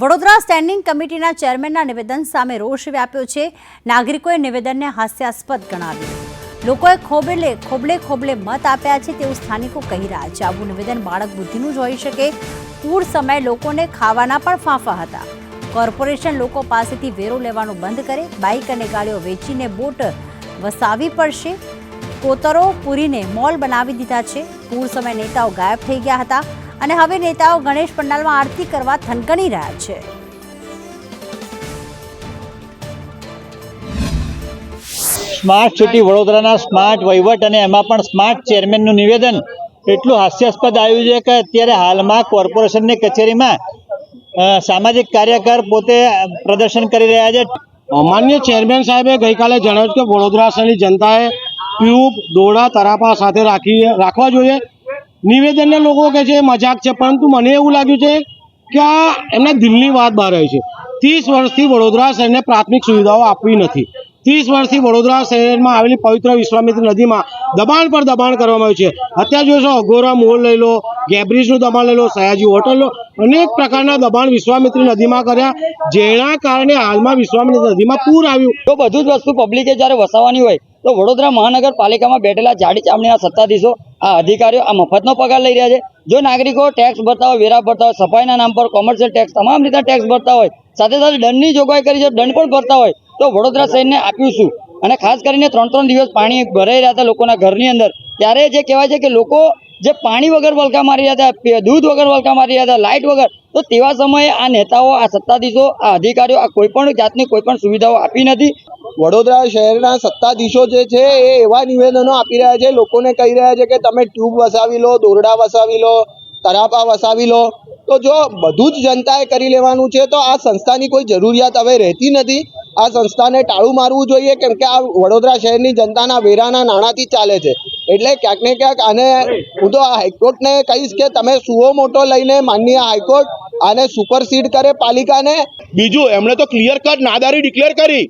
Vadodara standing કમિટીના ચેરમેનના નિવેદન સામે રોષ વ્યાપ્યો છે. નાગરિકોએ નિવેદનને હાસ્યાસ્પદ ગણાવ્યું. લોકોએ ખોબલે ખોબલે ખોબલે મત આપ્યા છે તેવું સ્થાનિકો કહી રહ્યા છે. આવું નિવેદન બાળક બુદ્ધિનું જ હોઈ શકે. પૂર સમયે લોકોને ખાવાના પણ ફાંફા હતા. કોર્પોરેશન લોકો પાસેથી વેરો લેવાનું બંધ કરે. બાઇક અને ગાડીઓ વેચીને બોટ વસાવી પડશે. કોતરો પૂરીને મોલ બનાવી દીધા છે. પૂર સમયે નેતાઓ ગાયબ થઈ ગયા હતા. અને હવે નેતાઓ ગણેશ પંડાલમાં આરતી કરવા થનગણી રહ્યા છે. સ્માર્ટ સિટી વડોદરાના સ્માર્ટ વહીવટ અને એમાં પણ સ્માર્ટ ચેરમેનનું નિવેદન. એટલું હાસ્યાસ્પદ આવ્યું છે કે અત્યારે હાલમાં કોર્પોરેશનની કચેરીમાં સામાજિક કાર્યકર પોતે પ્રદર્શન કરી રહ્યા છે. માન્ય ચેરમેન સાહેબે ગઈકાલે જણાવ્યું કે વડોદરા શહેરની જનતાએ ટ્યુબ દોડા તરાપા સાથે રાખી રાખવા જોઈએ. નિવેદનને લોકો કહે છે, મજાક છે. પરંતુ મને એવું લાગ્યું છે કે આ એમના દિલની વાત બહાર આવી છે. ત્રીસ વર્ષથી વડોદરા શહેરને પ્રાથમિક સુવિધાઓ આપવી નથી. ત્રીસ વર્ષથી વડોદરા શહેરમાં આવેલી પવિત્ર વિશ્વામિત્ર નદીમાં દબાણ પર દબાણ કરવામાં આવ્યું છે. અત્યારે જોશો અઘોરા મોલ લઈ લો, ગેબ્રિજનું દબાણ લઈ લો, સયાજી હોટલ લો, અનેક પ્રકારના દબાણ વિશ્વામિત્રી નદીમાં કર્યા, જેના કારણે હાલમાં વિશ્વામિત્રી નદીમાં પૂર આવ્યું. તો બધું જ વસ્તુ પબ્લિકે જ્યારે વસાવવાની હોય, તો વડોદરા મહાનગરપાલિકામાં બેઠેલા જાડી ચામડીના સત્તાધીશો, આ અધિકારીઓ આ મફતનો પગાર લઈ રહ્યા છે. જો નાગરિકો ટેક્સ ભરતા હોય, વેરા ભરતા હોય, સફાઈના નામ પર કોમર્શિયલ ટેક્સ તમામ રીતના ટેક્સ ભરતા હોય, સાથે સાથે દંડની જોગવાઈ કરી છે, દંડ પણ ભરતા હોય તો વડોદરા શહેરને આપ્યું છું અને ખાસ કરીને ત્રણ ત્રણ દિવસ પાણી ભરાઈ રહ્યા હતા લોકોના ઘરની અંદર. ત્યારે જે કહેવાય છે કે લોકો જે પાણી વગર વલકા મારી રહ્યા હતા દૂધ વગર વલકા મારી રહ્યા હતા, લાઇટ વગર, તો તેવા સમયે આ નેતાઓ, આ સત્તાધીશો, આ અધિકારીઓ આ કોઈ પણ જાતની કોઈ પણ સુવિધાઓ આપી નથી. વડોદરા શહેરના સત્તાધીશો જે છે, એ એવા નિવેદનો આપી રહ્યા છે, લોકોને કહી રહ્યા છે કે તમે ટ્યુબ વસાવી લો, દોરડા વસાવી લો, તરાપા વસાવી લો. તો જો બધું જ જનતાએ કરી લેવાનું છે, તો આ સંસ્થાની કોઈ જરૂરિયાત હવે રહેતી નથી. આ સંસ્થાને ટાળું મારવું જોઈએ કેમ કે આ વડોદરા શહેરની જનતાના વેરાના નાણાંથી ચાલે છે. એટલે ક્યાંક ને ક્યાંક આને હું તો હાઈકોર્ટને કહીશ કે તમે સુઓ મોટો લઈને માનનીય હાઈકોર્ટ આને સુપરસીડ કરે પાલિકાને. બીજું, એમણે તો ક્લિયર કટ નાદારી ડિક્લેર કરી.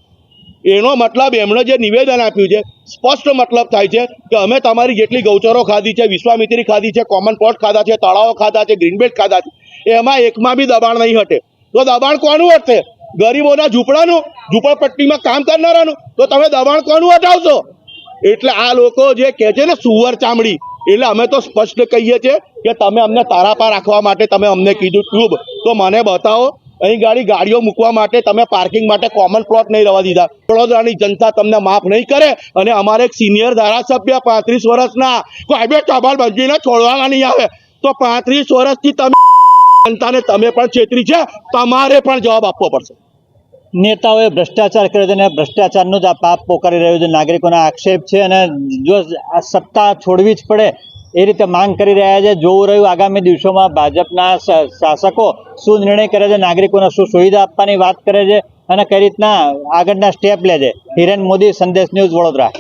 એનો મતલબ એમણે જે નિવેદન આપ્યું છે, સ્પષ્ટ મતલબ થાય છે કે અમે તમારી જેટલી ગૌચરો ખાધી છે, વિશ્વામિત્રી ખાધી છે કોમન પોર્ટ ખાધા છે, તળાવો ખાધા છે ગ્રીનબેલ્ટ ખાધા છે, એમાં એકમાં બી દબાણ નહીં હટે. તો દબાણ કોનું હટશે? ગરીબોના ઝૂંપડાનું, ઝૂંપડપટ્ટીમાં કામ કરનારાનું, તો તમે દબાણ કોનું હટાવશો? એટલે આ લોકો જે કહે છે ને સુવર ચામડી, એટલે અમે તો સ્પષ્ટ કહીએ છીએ કે તમે અમને તારાપા રાખવા માટે તમે અમને કીધું ટ્યુબ. તો મને બતાવો, અહીં ગાડી ગાડીઓ મૂકવા માટે તમે પાર્કિંગ માટે કોમન પ્લોટ નહીં રહેવા દીધા. વડોદરાની જનતા તમને માફ નહીં કરે અને અમારે એક સિનિયર ધારાસભ્ય પાંત્રીસ વર્ષના, કોઈ બે ટબાલ બંધીને છોડવાના નહીં આવે. તો પાંત્રીસ વર્ષથી તમે જનતાને તમે પણ છેતરી છે, તમારે પણ જવાબ આપવો પડશે. નેતાઓએ ભ્રષ્ટાચાર કર્યો છે અને ભ્રષ્ટાચારનો જ આ પાપ પોકારી રહ્યો છે. નાગરિકોના આક્ષેપ છે અને જો આ સત્તા છોડવી જ પડે, એ રીતે માંગ કરી રહ્યા છે. જોવું રહ્યું, આગામી દિવસોમાં ભાજપના શાસકો શું નિર્ણય કરે છે, નાગરિકોને શું સુવિધા આપવાની વાત કરે છે અને કઈ રીતના આગળના સ્ટેપ લે છે. હિરેન મોદી, સંદેશ ન્યૂઝ વડોદરા.